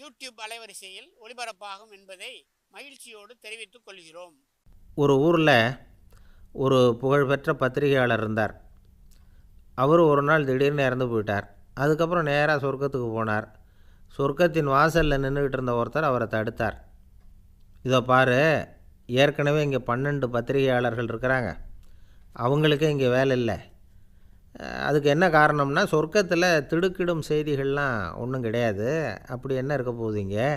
YouTube அலைவரிசையில் ஒளிபரப்பாகும் என்பதை மகிழ்ச்சியோடு தெரிவித்துக் கொள்கிறோம். ஒரு ஊரில் ஒரு புகழ்பெற்ற பத்திரிகையாளர் இருந்தார். அவர் ஒரு நாள் திடீர்னு இறந்து போயிட்டார். அதுக்கப்புறம் நேராக சொர்க்கத்துக்கு போனார். சொர்க்கத்தின் வாசலில் நின்றுக்கிட்டு இருந்த ஒருத்தர் அவரை தடுத்தார். இதோ பாரு ஏற்கனவே இங்கே பன்னெண்டு பத்திரிகையாளர்கள் இருக்கிறாங்க. அவங்களுக்கே இங்கே வேலை இல்லை. அதுக்கு என்ன காரணம்னா சொர்க்கத்தில் திடுக்கிடும் செய்திகள்லாம் ஒன்றும் கிடையாது. அப்படி என்ன இருக்க போகுதுங்க இங்கே?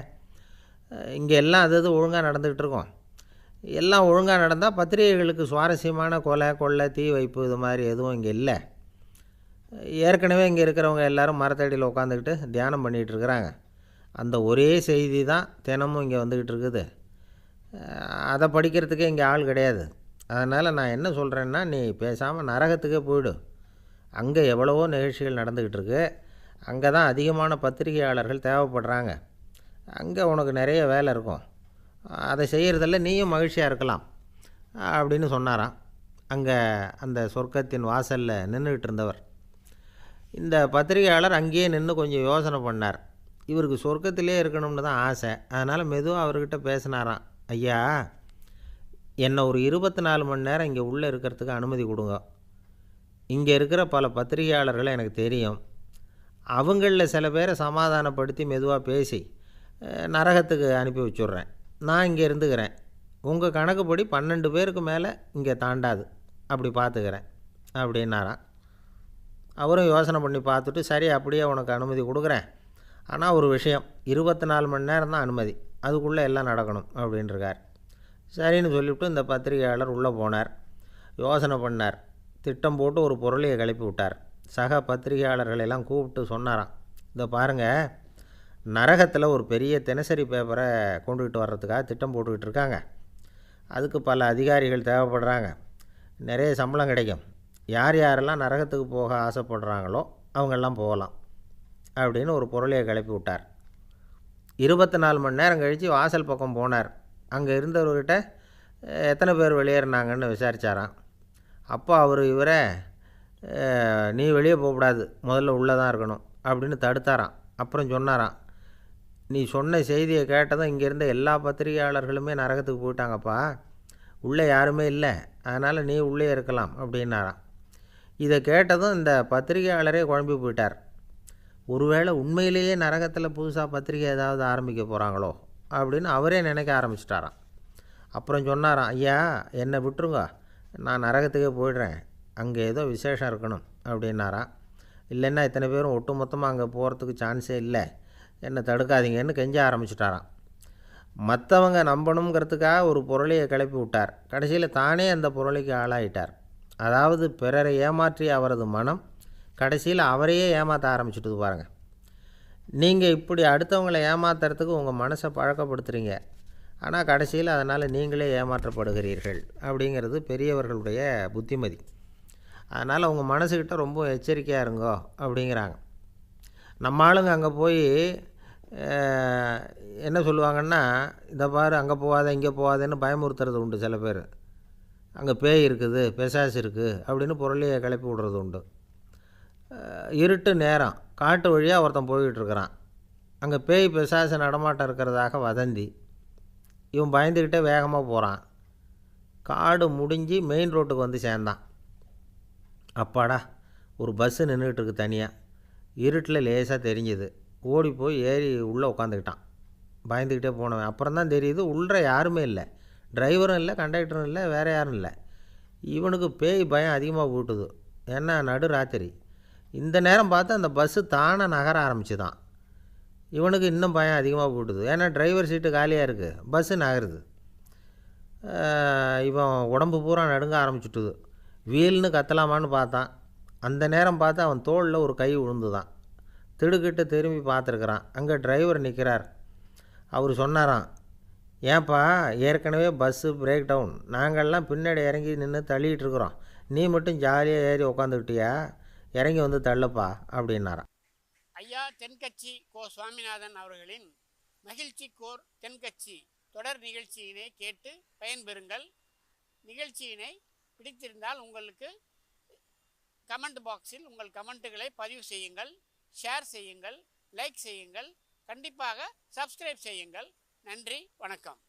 இங்கே எல்லாம் அது அது ஒழுங்காக நடந்துக்கிட்டு இருக்கோம். எல்லாம் ஒழுங்காக நடந்தால் பத்திரிகைகளுக்கு சுவாரஸ்யமான கொலை கொள்ளை தீ வைப்பு இது மாதிரி எதுவும் இங்கே இல்லை. ஏற்கனவே இங்கே இருக்கிறவங்க எல்லாரும் மரத்தடியில் உட்காந்துக்கிட்டு தியானம் பண்ணிகிட்டு இருக்கிறாங்க. அந்த ஒரே செய்தி தான் தினமும் இங்கே வந்துக்கிட்டு இருக்குது. அதை படிக்கிறதுக்கே இங்கே ஆள் கிடையாது. அதனால் நான் என்ன சொல்கிறேன்னா நீ பேசாமல் நரகத்துக்கே போயிடு. அங்கே எவ்வளவோ நிகழ்ச்சிகள் நடந்துக்கிட்டு இருக்கு அங்கே தான் அதிகமான பத்திரிகையாளர்கள் தேவைப்படுறாங்க. அங்கே உனக்கு நிறைய வேலை இருக்கும். அதை செய்கிறதில் நீயும் மகிழ்ச்சியாக இருக்கலாம் அப்படின்னு சொன்னாராம். அங்கே அந்த சொர்க்கத்தின் வாசலில் நின்றுக்கிட்டு இருந்தவர். இந்த பத்திரிகையாளர் அங்கேயே நின்று கொஞ்சம் யோசனை பண்ணார். இவருக்கு சொர்க்கத்திலே இருக்கணும்னு தான் ஆசை. அதனால் மெதுவாக அவர்கிட்ட பேசினாராம். ஐயா என்னை ஒரு இருபத்தி நாலு மணி நேரம் இங்கே உள்ளே இருக்கிறதுக்கு அனுமதி கொடுங்க. இங்கே இருக்கிற பல பத்திரிகையாளர்களை எனக்கு தெரியும். அவங்களில் சில பேரை சமாதானப்படுத்தி மெதுவாக பேசி நரகத்துக்கு அனுப்பி வச்சுட்றேன். நான் இங்கே இருந்துக்கிறேன். உங்கள் கணக்குப்படி பன்னெண்டு பேருக்கு மேலே இங்கே தாண்டாது. அப்படி பார்த்துக்கிறேன் அப்படின்னாராம். அவரும் யோசனை பண்ணி பார்த்துட்டு சரி அப்படியே உனக்கு அனுமதி கொடுக்குறேன். ஆனால் ஒரு விஷயம். இருபத்தி நாலு மணி நேரம் தான் அனுமதி. அதுக்குள்ளே எல்லாம் நடக்கணும் அப்படின்ட்டுருக்கார் சரின்னு சொல்லிவிட்டு இந்த பத்திரிகையாளர் உள்ளே போனார். யோசனை பண்ணார். திட்டம் போட்டு ஒரு பொருளையை கிளப்பி விட்டார் சக பத்திரிகையாளர்களெல்லாம் கூப்பிட்டு சொன்னாராம். இதை பாருங்கள் நரகத்தில் ஒரு பெரிய தினசரி பேப்பரை கொண்டுகிட்டு வர்றதுக்காக திட்டம் போட்டுக்கிட்டு இருக்காங்க. அதுக்கு பல அதிகாரிகள் தேவைப்படுறாங்க. நிறைய சம்பளம் கிடைக்கும். யார் யாரெல்லாம் நரகத்துக்கு போக ஆசைப்படுறாங்களோ அவங்கெல்லாம் போகலாம் அப்படின்னு ஒரு பொருளையை கிளப்பி விட்டார் இருபத்தி நாலு மணி நேரம் கழித்து வாசல் பக்கம் போனார். அங்கே இருந்தவர்கிட்ட எத்தனை பேர் வெளியேறினாங்கன்னு விசாரிச்சாராம். அப்போ அவர் இவரை நீ வெளியே போகக்கூடாது. முதல்ல உள்ளே தான் இருக்கணும். அப்படின்னு தடுத்தாராம். அப்புறம் சொன்னாராம் நீ சொன்ன செய்தியை கேட்டதும் இங்கேருந்த எல்லா பத்திரிகையாளர்களுமே நரகத்துக்கு போயிட்டாங்கப்பா. உள்ளே யாருமே இல்லை. அதனால் நீ உள்ளே இருக்கலாம். அப்படின்னாராம். இதை கேட்டதும் இந்த பத்திரிகையாளரே குழம்பி போயிட்டார். ஒருவேளை உண்மையிலேயே நரகத்தில் புதுசாக பத்திரிகை ஏதாவது ஆரம்பிக்க போகிறாங்களோ அப்படின்னு அவரே நினைக்க ஆரம்பிச்சிட்டாராம். அப்புறம் சொன்னாராம் ஐயா என்னை விட்டுருங்க. நான் நரகத்துக்கே போயிடுறேன். அங்கே ஏதோ விசேஷம் இருக்கணும் அப்படின்னாராம் இல்லைன்னா இத்தனை பேரும் ஒட்டு மொத்தமாக அங்கே போகிறதுக்கு சான்ஸே இல்லை. என்னை தடுக்காதீங்கன்னு கெஞ்ச ஆரம்பிச்சிட்டாராம். மற்றவங்க நம்பணுங்கிறதுக்காக ஒரு பொருளையை கிளப்பி விட்டார். கடைசியில் தானே அந்த பொருளைக்கு ஆளாயிட்டார். அதாவது பிறரை ஏமாற்றி அவரது மனம் கடைசியில் அவரையே ஏமாற்ற ஆரம்பிச்சுட்டு பாருங்கள் நீங்கள் இப்படி அடுத்தவங்களை ஏமாத்துறதுக்கு உங்கள் மனசை பழக்கப்படுத்துகிறீங்க ஆனால் கடைசியில் அதனால் நீங்களே ஏமாற்றப்படுகிறீர்கள் அப்படிங்கிறது பெரியவர்களுடைய புத்திமதி. அதனால் உங்கள் மனசுக்கிட்ட ரொம்ப எச்சரிக்கையாக இருங்கோ அப்படிங்கிறாங்க. நம்ம ஆளுங்க அங்கே போய் என்ன சொல்லுவாங்கன்னா இதை பாரு அங்கே போகாத இங்கே போகாதேன்னு பயமுறுத்துறது உண்டு சில பேர். அங்கே பேய் இருக்குது பெசாஸ் இருக்குது அப்படின்னு பொருளையை கிளப்பி விடுறது உண்டு. இருட்டு நேரம். காட்டு வழியாக ஒருத்தன் போய்கிட்டு இருக்கிறான். அங்கே பேய் பெசாசு நடமாட்டம் இருக்கிறதாக வதந்தி. இவன் பயந்துக்கிட்டே வேகமாக போகிறான் காடு முடிஞ்சு மெயின் ரோட்டுக்கு வந்து சேர்ந்தான். அப்பாடா ஒரு பஸ்ஸு நின்றுக்கிட்டு இருக்கு தனியாக இருட்டில் லேசாக தெரிஞ்சுது. ஓடி போய் ஏறி உள்ளே உட்காந்துக்கிட்டான் பயந்துக்கிட்டே போனவன். அப்புறம் தான் தெரியுது உள்ளே யாருமே இல்லை. டிரைவரும் இல்லை கண்டக்டரும் இல்லை வேறு யாரும் இல்லை. இவனுக்கு பேய் பயம் அதிகமாக போட்டுது ஏன்னா நடு ராத்திரி. இந்த நேரம் பார்த்து அந்த பஸ்ஸு தானே நகர ஆரம்பிச்சுதான். இவனுக்கு இன்னும் பயம் அதிகமாக போட்டுது. ஏன்னா டிரைவர் சீட்டு காலியாக இருக்குது பஸ்ஸு நகருது. இவன் உடம்பு பூரா நடுங்க ஆரம்பிச்சுட்டுது. வீல்னு கத்தலாமான்னு பார்த்தான். அந்த நேரம் பார்த்து அவன் தோளில் ஒரு கை விழுந்துதான் திடுக்கிட்டு திரும்பி பார்த்துருக்குறான். அங்கே டிரைவர் நிற்கிறார் அவர் சொன்னாராம் ஏன்பா ஏற்கனவே பஸ்ஸு பிரேக் டவுன் நாங்கள்லாம் பின்னாடி இறங்கி நின்று தள்ளிகிட்டு இருக்கிறோம். நீ மட்டும் ஜாலியாக ஏறி உக்காந்துக்கிட்டியா? இறங்கி வந்து தள்ளுப்பா அப்படின்னாரான் ஐயா தென்கட்சி கோ சுவாமிநாதன் அவர்களின் மகிழ்ச்சி கோர் தென்கட்சி தொடர் நிகழ்ச்சியினை கேட்டு பயன்பெறுங்கள். நிகழ்ச்சியினை பிடித்திருந்தால் உங்களுக்கு கமெண்ட் பாக்ஸில் உங்கள் கமெண்ட்டுகளை பதிவு செய்யுங்கள் ஷேர் செய்யுங்கள் லைக் செய்யுங்கள் கண்டிப்பாக சப்ஸ்கிரைப் செய்யுங்கள். நன்றி வணக்கம்.